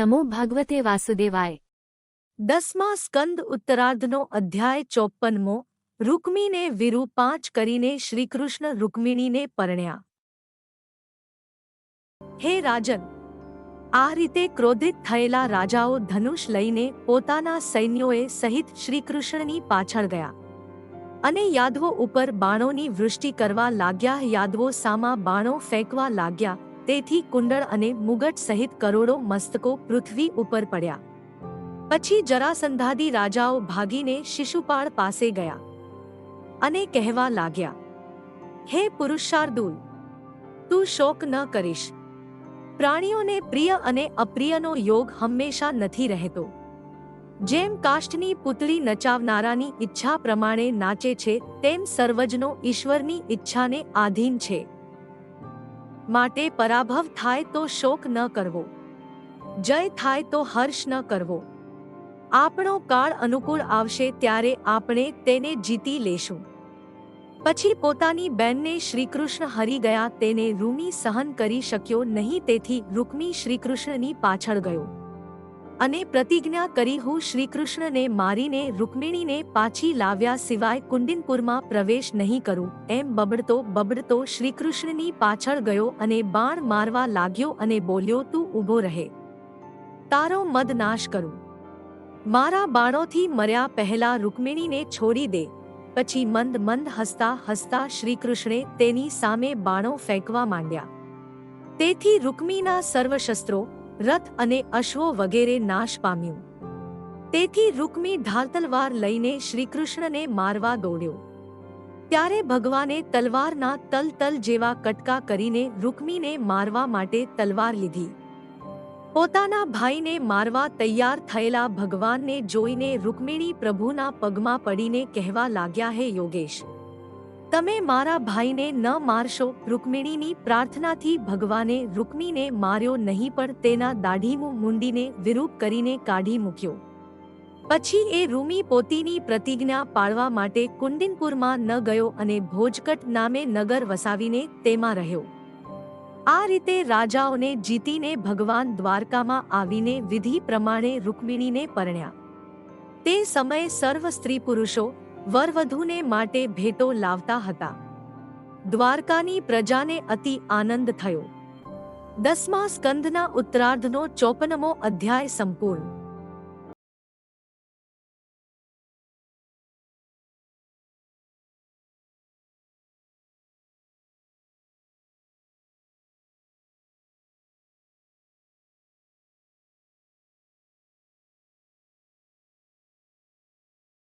નમો ભગવતે વાસુદેવાય દસમા સ્કંદ ઉત્તરાર્ધનો અધ્યાય ચોપ્પનમો રૂકમીને વિરુ પાંચ કરીને શ્રીકૃષ્ણ રૂકમિણીને પરણ્યા હે રાજન આ રીતે ક્રોધિત થયેલા રાજાઓ ધનુષ લઈને પોતાના સૈન્યોએ સહિત શ્રીકૃષ્ણની પાછળ ગયા અને યાદવો ઉપર બાણોની વૃષ્ટિ કરવા લાગ્યા યાદવો સામા બાણો ફેંકવા લાગ્યા તેથી કુંડળ અને મુગટ સહિત કરોડો મસ્તકો પૃથ્વી ઉપર પડ્યા. પછી જરાસંધાદી રાજાઓ ભાગીને શિશુપાળ પાસે ગયા અને કહેવા લાગ્યા, હે પુરુષાર્દુલ, તું શોક ન કરીશ. પ્રાણીઓને પ્રિય અને અપ્રિયનો યોગ હંમેશા નથી રહેતો. જેમ કાષ્ઠની પૂતળી નચાવનારાની ઈચ્છા પ્રમાણે નાચે છે, તેમ સર્વજનો ઈશ્વરની ઈચ્છાને આધીન છે. માટે પરાભવ થાય તો શોક ન કરવો. જય થાય તો હર્ષ ન કરવો. આપણો કાળ અનુકૂળ આવશે ત્યારે આપણે તેને જીતી લેશું. પછી પોતાની બેનને શ્રીકૃષ્ણ હરી ગયા, તેને રૂમી સહન કરી શક્યો નહીં, તેથી રૂકમી શ્રીકૃષ્ણની પાછળ ગયો. અને પ્રતિજ્ઞા કરી હું શ્રીકૃષ્ણને મારીને રૂકમિણીને પાછી લાવ્યા સિવાય કુંડિનપુરમાં પ્રવેશ નહીં કરું. એમ બબડતો બબડતો શ્રીકૃષ્ણની પાછળ ગયો અને બાણ મારવા લાગ્યો અને બોલ્યો, તું ઊભો રહે. તારો મદ નાશ કરું. મારા બાણોથી મર્યા પહેલા રૂકમિણીને છોડી દે પછી મંદ મંદ હસતા હસતા શ્રીકૃષ્ણે તેની સામે બાણો ફેંકવા માંડ્યા. તેથી રૂકમીના સર્વ શસ્ત્રો રથ અને અશ્વો વગેરે નાશ પામ્યું. તેથી રૂકમી ધારતલવાર લઈને શ્રીકૃષ્ણને મારવા દોડ્યો. ત્યારે ભગવાને તલવારના તલ તલ જેવા કટકા કરીને રૂકમીને મારવા માટે તલવાર લીધી. પોતાના ભાઈને મારવા તૈયાર થયેલા ભગવાનને જોઈને રૂકમિણી પ્રભુના પગમાં પડીને કહેવા લાગ્યા, હે યોગેશ તમે મારા ભાઈને ન મારશો, રૂકમિણીની પ્રાર્થનાથી ભગવાને રૂકમીને માર્યો નહીં પણ તેના દાઢીમું મુંડીને વિરૂપ કરીને કાઢી મૂક્યો. પછી એ રૂમી પોતીની પ્રતિજ્ઞા પાળવા માટે કુંડિનપુરમાં ન ગયો અને ભોજકટ નામે નગર વસાવીને તેમાં રહ્યો. આ રીતે રાજાઓને જીતીને ભગવાન દ્વારકામાં આવીને વિધિ પ્રમાણે રૂકમિણીને પરણ્યા. તે સમયે સર્વ સ્ત્રી પુરુષો વરવધુને માટે ભેટો લાવતા હતા. દ્વારકાની પ્રજાને અતિ આનંદ થયો. દસમા સ્કંદના ઉત્તરાર્ધનો ચોપનમો અધ્યાય સંપૂર્ણ.